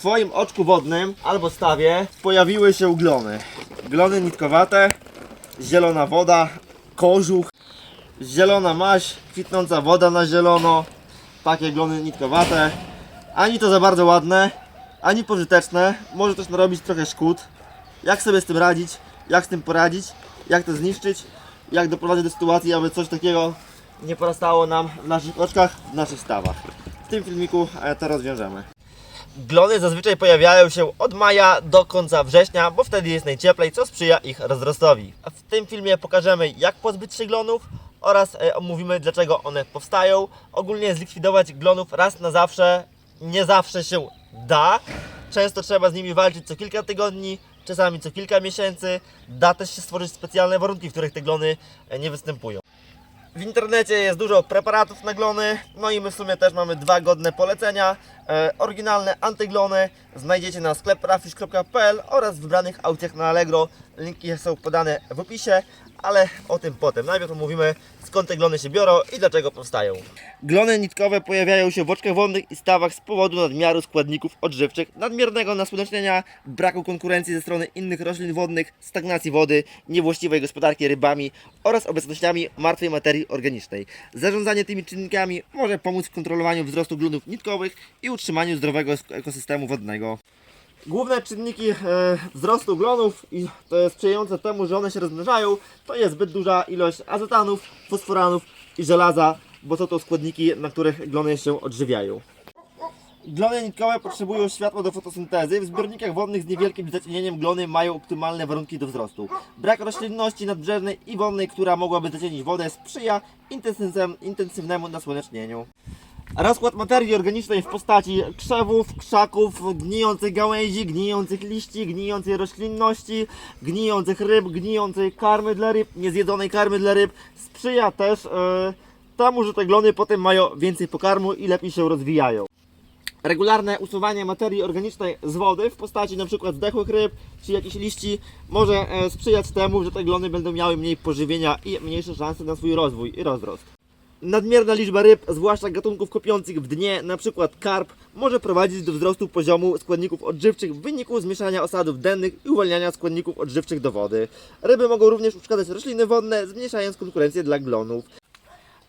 Twoim oczku wodnym albo stawie pojawiły się glony. Glony nitkowate, zielona woda, kożuch, zielona maź, kwitnąca woda na zielono, takie glony nitkowate. Ani to za bardzo ładne, ani pożyteczne, może też narobić trochę szkód. Jak sobie z tym radzić, jak z tym poradzić, jak to zniszczyć, jak doprowadzić do sytuacji, aby coś takiego nie porastało nam w naszych oczkach, w naszych stawach. W tym filmiku to rozwiążemy. Glony zazwyczaj pojawiają się od maja do końca września, bo wtedy jest najcieplej, co sprzyja ich rozrostowi. W tym filmie pokażemy, jak pozbyć się glonów oraz e, omówimy, dlaczego one powstają. Ogólnie zlikwidować glonów raz na zawsze nie zawsze się da. Często trzeba z nimi walczyć co kilka tygodni, czasami co kilka miesięcy. Da też się stworzyć specjalne warunki, w których te glony e, nie występują. W internecie jest dużo preparatów na glony, no i my w sumie też mamy dwa godne polecenia. E, oryginalne antyglony znajdziecie na skleprafish.pl oraz w wybranych aukcjach na Allegro. Linki są podane w opisie, ale o tym potem. Najpierw omówimy skąd te glony się biorą i dlaczego powstają. Glony nitkowe pojawiają się w oczkach wodnych i stawach z powodu nadmiaru składników odżywczych, nadmiernego nasłonecznienia, braku konkurencji ze strony innych roślin wodnych, stagnacji wody, niewłaściwej gospodarki rybami oraz obecnościami martwej materii organicznej. Zarządzanie tymi czynnikami może pomóc w kontrolowaniu wzrostu glonów nitkowych i utrzymaniu zdrowego ekosystemu wodnego. Główne czynniki e, wzrostu glonów i to jest sprzyjające temu, że one się rozmnażają, to jest zbyt duża ilość azotanów, fosforanów i żelaza, bo są to składniki, na których glony się odżywiają. Glony nitkowe potrzebują światła do fotosyntezy. W zbiornikach wodnych z niewielkim zacienieniem glony mają optymalne warunki do wzrostu. Brak roślinności nadbrzeżnej i wodnej, która mogłaby zacienić wodę, sprzyja intensywnem- intensywnemu nasłonecznieniu. Rozkład materii organicznej w postaci krzewów, krzaków, gnijących gałęzi, gnijących liści, gnijącej roślinności, gnijących ryb, gnijącej karmy dla ryb, niezjedzonej karmy dla ryb sprzyja też e, temu, że te glony potem mają więcej pokarmu i lepiej się rozwijają. Regularne usuwanie materii organicznej z wody w postaci np. zdechłych ryb czy jakichś liści może e, sprzyjać temu, że te glony będą miały mniej pożywienia i mniejsze szanse na swój rozwój i rozrost. Nadmierna liczba ryb, zwłaszcza gatunków kopiących w dnie, np. karp, może prowadzić do wzrostu poziomu składników odżywczych w wyniku zmieszania osadów dennych i uwalniania składników odżywczych do wody. Ryby mogą również uszkadzać rośliny wodne, zmniejszając konkurencję dla glonów.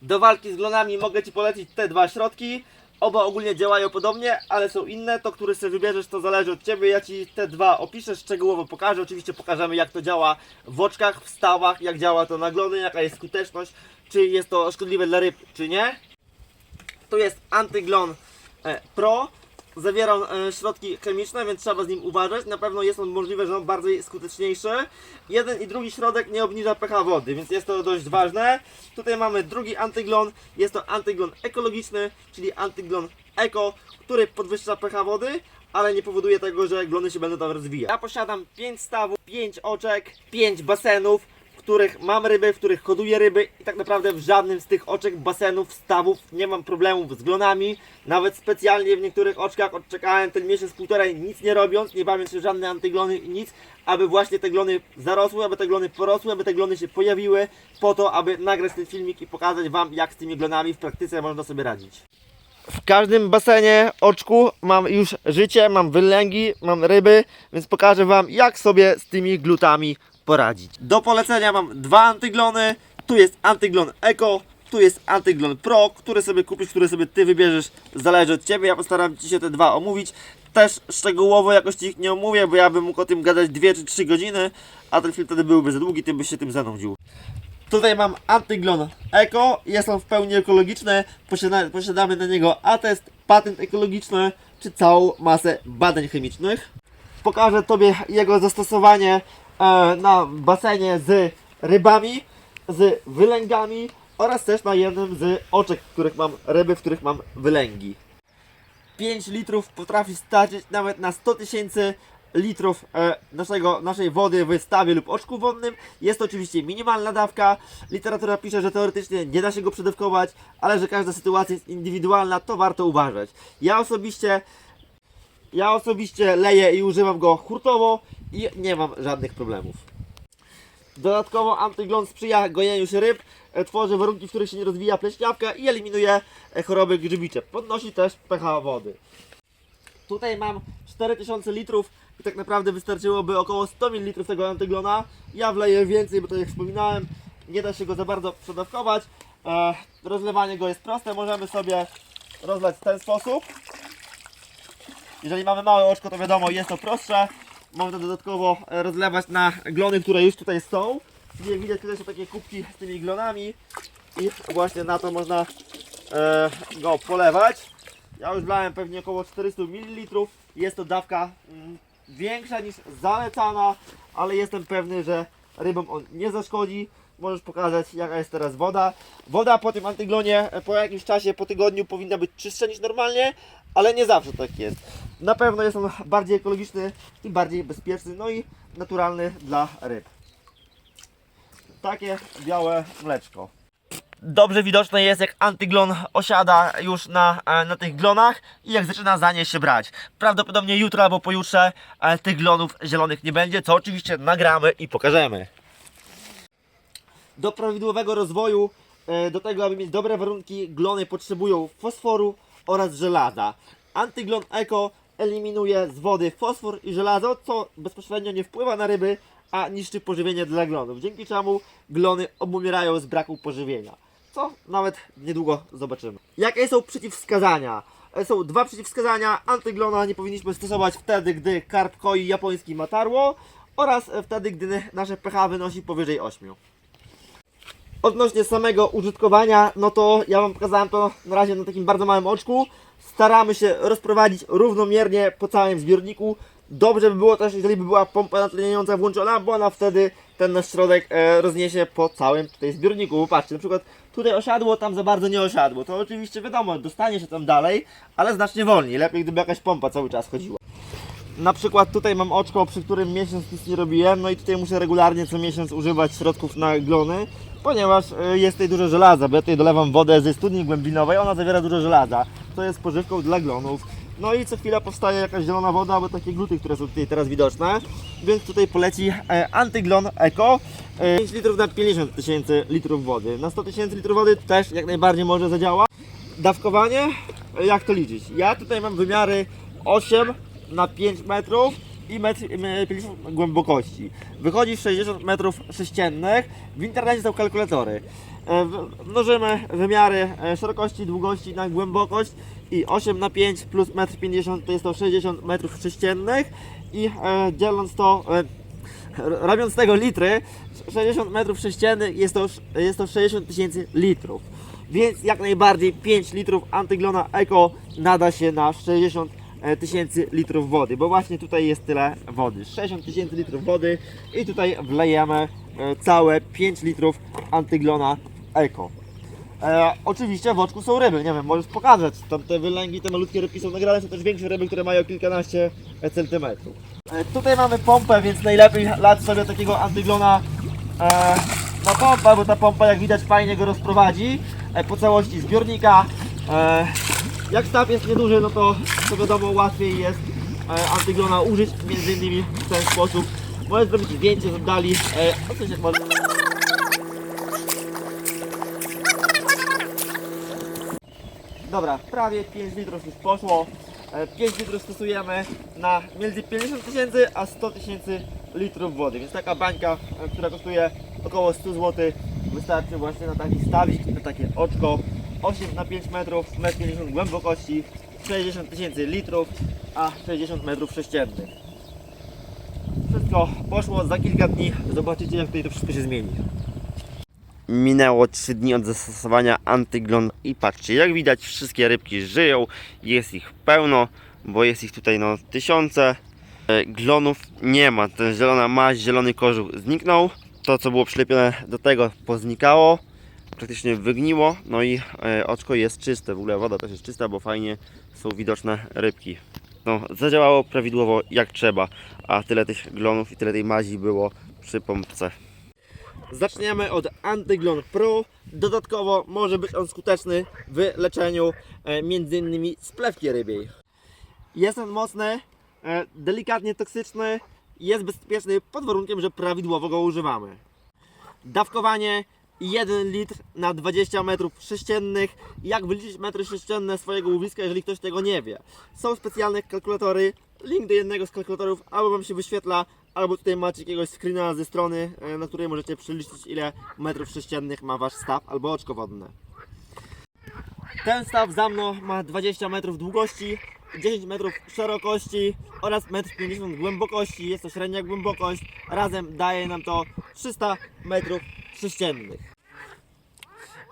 Do walki z glonami mogę Ci polecić te dwa środki. Oba ogólnie działają podobnie, ale są inne. To, który sobie wybierzesz, to zależy od Ciebie. Ja Ci te dwa opiszę, szczegółowo pokażę. Oczywiście pokażemy, jak to działa w oczkach, w stawach, jak działa to na glony, jaka jest skuteczność, czy jest to szkodliwe dla ryb, czy nie. Tu jest Antyglon e, Pro. Zawiera on e, środki chemiczne, więc trzeba z nim uważać. Na pewno jest on możliwe, że on bardziej skuteczniejszy. Jeden i drugi środek nie obniża pH wody, więc jest to dość ważne. Tutaj mamy drugi antyglon. Jest to antyglon ekologiczny, czyli antyglon eko, który podwyższa pH wody, ale nie powoduje tego, że glony się będą tam rozwijać. Ja posiadam 5 stawów, 5 oczek, 5 basenów, których mam ryby, w których hoduję ryby i tak naprawdę w żadnym z tych oczek, basenów, stawów nie mam problemów z glonami. Nawet specjalnie w niektórych oczkach odczekałem ten miesiąc, półtorej nic nie robiąc, nie bawiąc się żadne antyglony i nic, aby właśnie te glony zarosły, aby te glony porosły, aby te glony się pojawiły, po to, aby nagrać ten filmik i pokazać Wam, jak z tymi glonami w praktyce można sobie radzić. W każdym basenie, oczku mam już życie, mam wylęgi, mam ryby, więc pokażę Wam jak sobie z tymi glutami poradzić. Do polecenia mam dwa antyglony, tu jest antyglon Eco, tu jest antyglon Pro, który sobie kupisz, który sobie Ty wybierzesz, zależy od Ciebie, ja postaram Ci się te dwa omówić. Też szczegółowo jakoś ich nie omówię, bo ja bym mógł o tym gadać 2 czy 3 godziny, a ten film wtedy byłby za długi, Ty byś się tym zanudził. Tutaj mam Antyglon Eco, jest on w pełni ekologiczny, posiada, posiadamy na niego atest, patent ekologiczny, czy całą masę badań chemicznych. Pokażę Tobie jego zastosowanie e, na basenie z rybami, z wylęgami oraz też na jednym z oczek, w których mam ryby, w których mam wylęgi. 5 litrów potrafi starczyć nawet na 100 tysięcy litrów e, naszego, naszej wody w stawie lub oczku wodnym. Jest to oczywiście minimalna dawka. Literatura pisze, że teoretycznie nie da się go przedawkować, ale że każda sytuacja jest indywidualna, to warto uważać. Ja osobiście ja osobiście leję i używam go hurtowo i nie mam żadnych problemów. Dodatkowo antyglon sprzyja gojeniu się ryb, e, tworzy warunki, w których się nie rozwija pleśniawka i eliminuje e, choroby grzybicze. Podnosi też pH wody. Tutaj mam 4000 litrów i tak naprawdę wystarczyłoby około 100 ml tego antyglona. Ja wleję więcej, bo to jak wspominałem, nie da się go za bardzo przedawkować. E, rozlewanie go jest proste, możemy sobie rozlać w ten sposób. Jeżeli mamy małe oczko, to wiadomo, jest to prostsze. Można dodatkowo e, rozlewać na glony, które już tutaj są. Jak widać, tutaj są takie kubki z tymi glonami i właśnie na to można e, go polewać. Ja już wlałem pewnie około 400 ml. Jest to dawka mm, większa niż zalecana, ale jestem pewny, że rybom on nie zaszkodzi. Możesz pokazać jaka jest teraz woda. Woda po tym antyglonie e, po jakimś czasie, po tygodniu powinna być czystsza niż normalnie, ale nie zawsze tak jest. Na pewno jest on bardziej ekologiczny i bardziej bezpieczny, no i naturalny dla ryb. Takie białe mleczko. Dobrze widoczne jest jak antyglon osiada już na, e, na tych glonach i jak zaczyna za nie się brać. Prawdopodobnie jutro albo pojutrze e, tych glonów zielonych nie będzie, co oczywiście nagramy i pokażemy. Do prawidłowego rozwoju, e, do tego aby mieć dobre warunki, glony potrzebują fosforu oraz żelaza. Antyglon Eco eliminuje z wody fosfor i żelazo, co bezpośrednio nie wpływa na ryby, a niszczy pożywienie dla glonów, dzięki czemu glony obumierają z braku pożywienia. Co nawet niedługo zobaczymy. Jakie są przeciwwskazania? E, Są dwa przeciwwskazania. Antyglona nie powinniśmy stosować wtedy, gdy karp koi japoński matarło oraz e, wtedy, gdy nasze pH wynosi powyżej 8. Odnośnie samego użytkowania, no to ja Wam pokazałem to na razie na takim bardzo małym oczku. Staramy się rozprowadzić równomiernie po całym zbiorniku. Dobrze by było też, jeżeli by była pompa natleniająca włączona, bo ona wtedy ten nasz środek e, rozniesie po całym tutaj zbiorniku. Patrzcie, na przykład tutaj osiadło, tam za bardzo nie osiadło. To oczywiście wiadomo, dostanie się tam dalej, ale znacznie wolniej. Lepiej gdyby jakaś pompa cały czas chodziła. Na przykład tutaj mam oczko, przy którym miesiąc nic nie robiłem, no i tutaj muszę regularnie co miesiąc używać środków na glony, ponieważ y, jest tutaj dużo żelaza, bo ja tutaj dolewam wodę ze studni głębinowej, ona zawiera dużo żelaza, to jest pożywką dla glonów. No i co chwila powstaje jakaś zielona woda, albo takie gluty, które są tutaj teraz widoczne, więc tutaj poleci e, Antyglon Eco, e, 5 litrów na 50 tysięcy litrów wody. Na 100 tysięcy litrów wody też jak najbardziej może zadziała. Dawkowanie, e, jak to liczyć? Ja tutaj mam wymiary 8 na 5 metrów i metr 50 głębokości. Wychodzi 60 metrów sześciennych. W internecie są kalkulatory. E, Mnożymy wymiary e, szerokości, długości na głębokość i 8 na 5 plus 1,50 m to jest to 60 metrów sześciennych i e, dzieląc to, robiąc tego litry, 60 metrów sześciennych jest to, jest to 60 tysięcy litrów. Więc jak najbardziej 5 litrów Antyglona Eco nada się na 60 e, tysięcy litrów wody, bo właśnie tutaj jest tyle wody. 60 tysięcy litrów wody i tutaj wlejemy e, całe 5 litrów Antyglona Eco. E, oczywiście w oczku są ryby, nie wiem, możesz pokazać, tam te wylęgi, te malutkie rybki są nagrane, są też większe ryby, które mają kilkanaście e, centymetrów. E, tutaj mamy pompę, więc najlepiej lać sobie takiego Antyglona e, na pompę, bo ta pompa jak widać fajnie go rozprowadzi e, po całości zbiornika. E, jak staw jest nieduży, no to, to wiadomo łatwiej jest e, Antyglona użyć między innymi w ten sposób. Możesz zrobić zdjęcie z oddali, e, o. Dobra, prawie 5 litrów już poszło. E, 5 litrów stosujemy na między 50 tysięcy a 100 tysięcy litrów wody, więc taka bańka, e, która kosztuje około 100 zł wystarczy właśnie na taki stawik, na takie oczko 8 na 5 metrów, 1,50 m głębokości, 60 tysięcy litrów, a 60 metrów sześciennych. Wszystko poszło, za kilka dni zobaczycie jak tutaj to wszystko się zmieni. Minęło 3 dni od zastosowania antyglon i patrzcie, jak widać wszystkie rybki żyją, jest ich pełno, bo jest ich tutaj no tysiące. E, Glonów nie ma, ten zielona maź, zielony kożuch zniknął. To co było przylepione do tego poznikało, praktycznie wygniło, no i e, oczko jest czyste, w ogóle woda też jest czysta, bo fajnie są widoczne rybki. No, zadziałało prawidłowo jak trzeba, a tyle tych glonów i tyle tej mazi było przy pompce. Zaczniemy od Antyglon Pro. Dodatkowo może być on skuteczny w leczeniu e, m.in. splewki rybiej. Jest on mocny, e, delikatnie toksyczny jest bezpieczny pod warunkiem, że prawidłowo go używamy. Dawkowanie 1 litr na 20 metrów sześciennych. Jak wyliczyć metry sześcienne swojego łowiska, jeżeli ktoś tego nie wie? Są specjalne kalkulatory. Link do jednego z kalkulatorów albo Wam się wyświetla, albo tutaj macie jakiegoś screena ze strony, e, na której możecie przeliczyć ile metrów sześciennych ma Wasz staw albo oczko wodne. Ten staw za mną ma 20 metrów długości, 10 metrów szerokości oraz 1,50 m głębokości. Jest to średnia głębokość. Razem daje nam to 300 metrów sześciennych.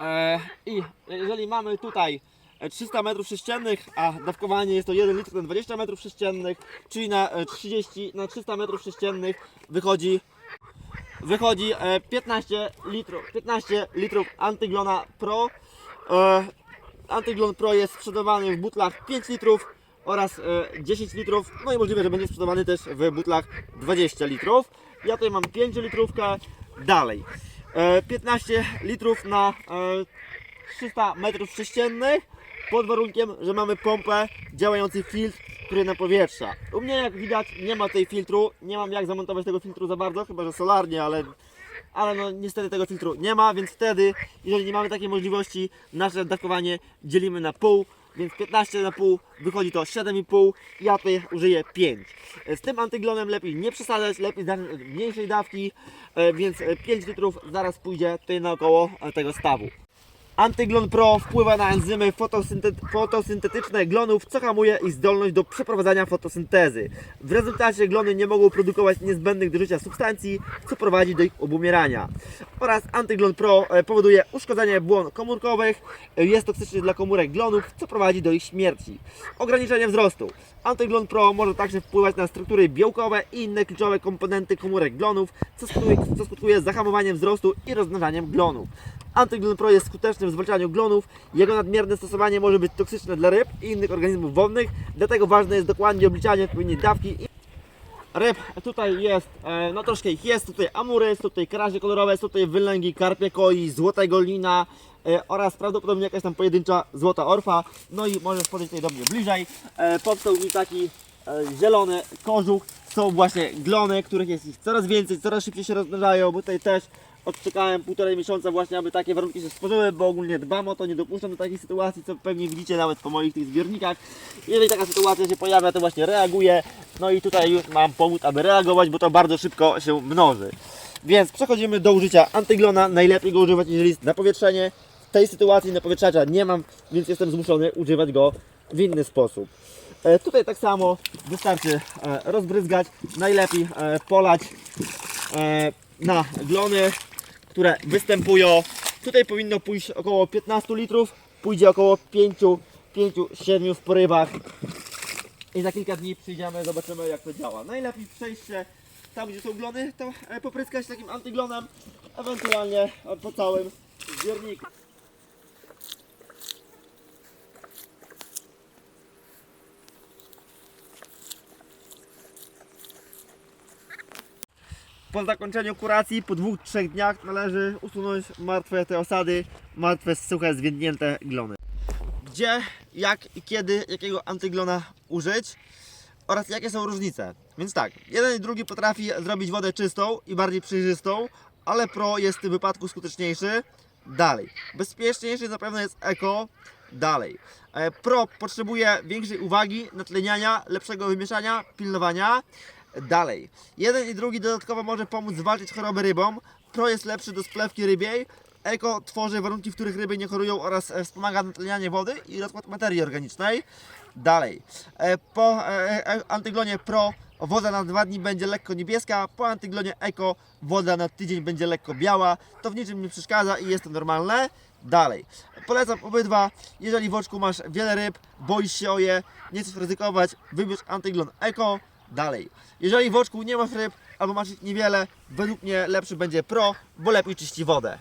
E, I jeżeli mamy tutaj e, 300 metrów sześciennych, a dawkowanie jest to 1 litr na 20 metrów sześciennych, czyli na e, 30 na 300 metrów sześciennych wychodzi wychodzi e, 15 litrów 15 litrów Antyglona Pro. E, Antyglon Pro jest sprzedawany w butlach 5 litrów oraz e, 10 litrów. No i możliwe, że będzie sprzedawany też w butlach 20 litrów. Ja tutaj mam 5 litrówkę. Dalej. E, 15 litrów na e, 300 metrów sześciennych pod warunkiem, że mamy pompę, działający filtr, który na powietrza. U mnie jak widać nie ma tej filtru, nie mam jak zamontować tego filtru za bardzo, chyba że solarnie, ale ale no niestety tego filtru nie ma, więc wtedy, jeżeli nie mamy takiej możliwości, nasze dawkowanie dzielimy na pół, więc 15 na pół wychodzi to 7,5, ja tutaj użyję 5. Z tym antyglonem lepiej nie przesadzać, lepiej dać mniejszej dawki, e, więc e, 5 litrów zaraz pójdzie tutaj naokoło e, tego stawu. Antyglon Pro wpływa na enzymy fotosyntet- fotosyntetyczne glonów, co hamuje ich zdolność do przeprowadzania fotosyntezy. W rezultacie glony nie mogą produkować niezbędnych do życia substancji, co prowadzi do ich obumierania. Oraz Antyglon Pro e, powoduje uszkodzenie błon komórkowych, e, jest toksyczny dla komórek glonów, co prowadzi do ich śmierci. Ograniczenie wzrostu. Antyglon Pro może także wpływać na struktury białkowe i inne kluczowe komponenty komórek glonów, co skutkuje, co skutkuje zahamowaniem wzrostu i rozmnażaniem glonów. Antyglon Pro jest skuteczny w zwalczaniu glonów. Jego nadmierne stosowanie może być toksyczne dla ryb i innych organizmów wodnych, dlatego ważne jest dokładnie obliczanie odpowiedniej dawki. Ryb tutaj jest, e, no troszkę ich jest, tutaj amury, tutaj karazie kolorowe, tutaj wylęgi, karpie koi, złotego lina e, oraz prawdopodobnie jakaś tam pojedyncza złota orfa. No i możesz podejść tutaj do mnie bliżej. E, powstał mi taki zielony kożuch. Są właśnie glony, których jest ich coraz więcej, coraz szybciej się rozmnażają, bo tutaj też odczekałem półtorej miesiąca właśnie, aby takie warunki się stworzyły, bo ogólnie dbam o to, nie dopuszczam do takiej sytuacji, co pewnie widzicie nawet po moich tych zbiornikach. Jeżeli taka sytuacja się pojawia, to właśnie reaguję. No i tutaj już mam pomóc, aby reagować, bo to bardzo szybko się mnoży. Więc przechodzimy do użycia antyglona. Najlepiej go używać, jeżeli jest na powietrzenie. W tej sytuacji na powietrzacza nie mam, więc jestem zmuszony używać go w inny sposób. E, tutaj tak samo wystarczy e, rozbryzgać. Najlepiej e, polać na glony, które występują. Tutaj powinno pójść około 15 litrów, pójdzie około 5-7 w porywach. I za kilka dni przyjdziemy, zobaczymy jak to działa. Najlepiej przejść się tam, gdzie są glony, to e, popryskać takim antyglonem, ewentualnie po całym zbiorniku. Po zakończeniu kuracji, po dwóch, trzech dniach należy usunąć martwe te osady, martwe, suche, zwiędnięte glony. Gdzie, jak i kiedy, jakiego antyglona użyć oraz jakie są różnice. Więc tak, jeden i drugi potrafi zrobić wodę czystą i bardziej przejrzystą, ale Pro jest w tym wypadku skuteczniejszy. Dalej, bezpieczniejszy zapewne jest Eco. Dalej, E, Pro potrzebuje większej uwagi, natleniania, lepszego wymieszania, pilnowania. Dalej, jeden i drugi dodatkowo może pomóc zwalczyć choroby rybom. Pro jest lepszy do splewki rybiej. Eko tworzy warunki, w których ryby nie chorują oraz e, wspomaga natlenianie wody i rozkład materii organicznej. Dalej, e, po e, antyglonie Pro woda na dwa dni będzie lekko niebieska, po antyglonie Eko woda na tydzień będzie lekko biała. To w niczym nie przeszkadza i jest to normalne. Dalej, polecam obydwa. Jeżeli w oczku masz wiele ryb, boisz się o je, nie chcesz ryzykować, wybierz antyglon Eko. Dalej, jeżeli w oczku nie masz ryb albo masz ich niewiele, według mnie lepszy będzie Pro, bo lepiej czyści wodę.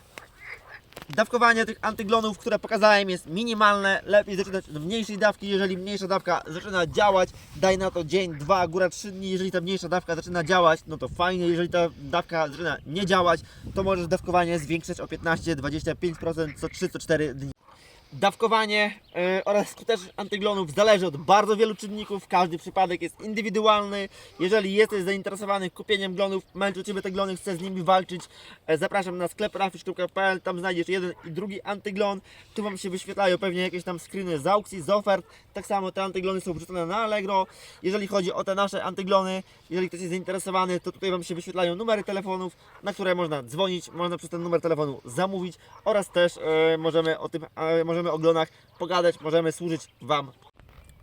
Dawkowanie tych antyglonów, które pokazałem jest minimalne, lepiej zaczynać od mniejszej dawki, jeżeli mniejsza dawka zaczyna działać, daj na to dzień, dwa, góra trzy dni, jeżeli ta mniejsza dawka zaczyna działać, no to fajnie, jeżeli ta dawka zaczyna nie działać, to możesz dawkowanie zwiększać o 15-25% co 3-4 dni. Dawkowanie e, oraz skuteczność antyglonów zależy od bardzo wielu czynników. Każdy przypadek jest indywidualny. Jeżeli jesteś zainteresowany kupieniem glonów, męczą Ciebie te glony, chcesz z nimi walczyć, e, zapraszam na sklep rafisz.pl. Tam znajdziesz jeden i drugi antyglon. Tu Wam się wyświetlają pewnie jakieś tam screeny z aukcji, z ofert. Tak samo te antyglony są wrzucone na Allegro. Jeżeli chodzi o te nasze antyglony, jeżeli ktoś jest zainteresowany, to tutaj Wam się wyświetlają numery telefonów, na które można dzwonić, można przez ten numer telefonu zamówić oraz też e, możemy o tym, e, możemy o glonach pogadać, możemy służyć Wam.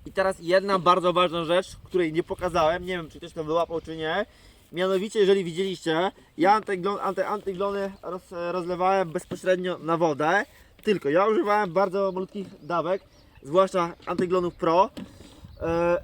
I teraz jedna bardzo ważna rzecz, której nie pokazałem, nie wiem czy ktoś to wyłapał czy nie. Mianowicie, jeżeli widzieliście, ja antyglon, anty, antyglony roz, rozlewałem bezpośrednio na wodę, tylko ja używałem bardzo malutkich dawek, zwłaszcza antyglonów Pro. E,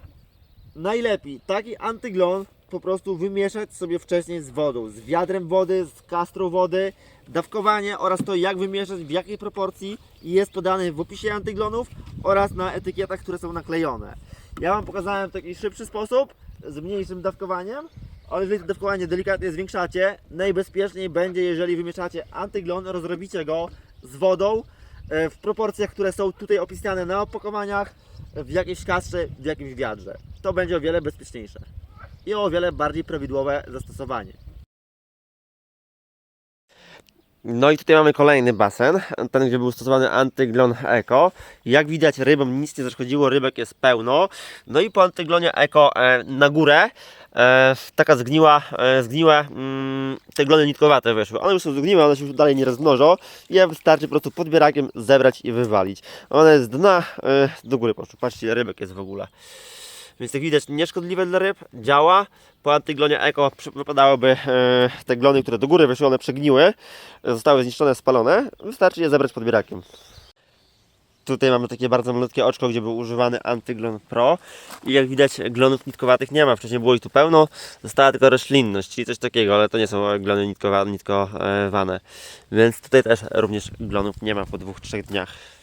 najlepiej taki antyglon po prostu wymieszać sobie wcześniej z wodą, z wiadrem wody, z kastrą wody, dawkowanie oraz to jak wymieszać, w jakiej proporcji jest podane w opisie antyglonów oraz na etykietach, które są naklejone. Ja Wam pokazałem taki szybszy sposób z mniejszym dawkowaniem, ale jeżeli to dawkowanie delikatnie zwiększacie, najbezpieczniej będzie, jeżeli wymieszacie antyglon, rozrobicie go z wodą e, w proporcjach, które są tutaj opisane na opakowaniach, w jakiejś kastrze, w jakimś wiadrze. To będzie o wiele bezpieczniejsze i o wiele bardziej prawidłowe zastosowanie. No i tutaj mamy kolejny basen, ten gdzie był stosowany antyglon Eco. Jak widać rybom nic nie zaszkodziło, rybek jest pełno. No i po antyglonie Eco e, na górę e, taka zgniła, e, zgniłe mm, te glony nitkowate wyszły. One już są zgniłe, one się już dalej nie rozmnożą je wystarczy po prostu podbierakiem zebrać i wywalić. One z dna e, do góry poszły. Patrzcie rybek jest w ogóle. Więc jak widać nieszkodliwe dla ryb, działa. Po antyglonie przy- wypadałyby e, te glony, które do góry wyszły, one przegniły, zostały zniszczone, spalone. Wystarczy je zebrać podbierakiem. Tutaj mamy takie bardzo malutkie oczko, gdzie był używany antyglon Pro i jak widać glonów nitkowatych nie ma, wcześniej było ich tu pełno, została tylko roślinność, czyli coś takiego, ale to nie są glony nitkowa, nitkowane, więc tutaj też również glonów nie ma po dwóch, trzech dniach.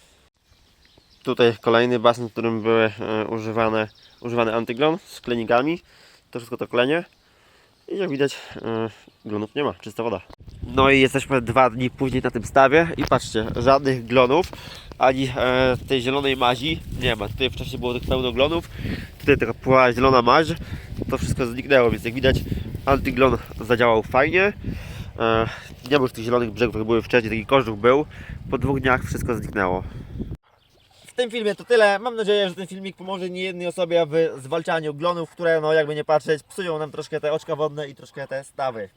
Tutaj kolejny basen, w którym były e, używane, używany antyglon z klenikami. To wszystko to klenie. I jak widać, e, glonów nie ma, czysta woda. No i jesteśmy dwa dni później na tym stawie i patrzcie, żadnych glonów, ani e, tej zielonej mazi nie ma. Tutaj wcześniej było tych pełno glonów, tutaj taka płała zielona maź, to wszystko zniknęło, więc jak widać antyglon zadziałał fajnie. Nie ma już tych zielonych brzegów, jak były wcześniej, taki kożuch był. Po dwóch dniach wszystko zniknęło. Tym filmie to tyle. Mam nadzieję, że ten filmik pomoże niejednej osobie w zwalczaniu glonów, które no jakby nie patrzeć psują nam troszkę te oczka wodne i troszkę te stawy.